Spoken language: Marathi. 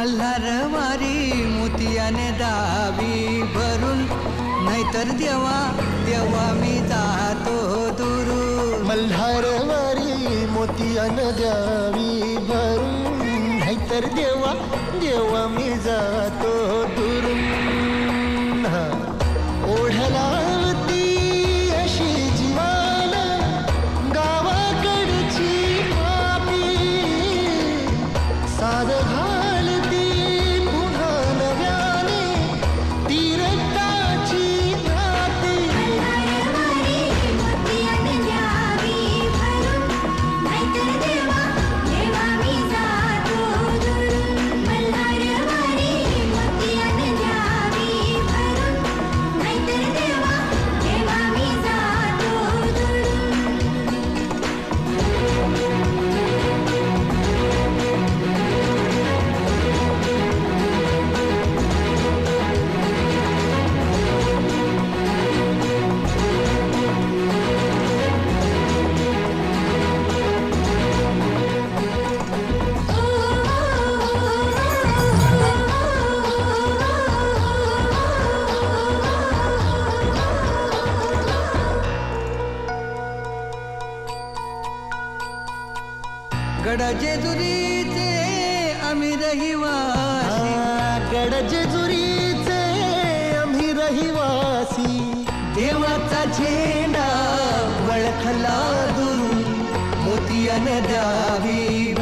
मल्हारवारी मोतियाने दावी भरून नाहीतर देवा देवा मी जातो दुरून. मल्हारवारी मोतियाने द्यावी भरून नाहीतर देवा देवा मी जातो दुरून. गडाचे दुरीचे आम्ही रहिवासी. गड जेजुरीचे आम्ही रहिवासी. देवाचा झेंडा वळखला दुरून मोतियाने द्यावी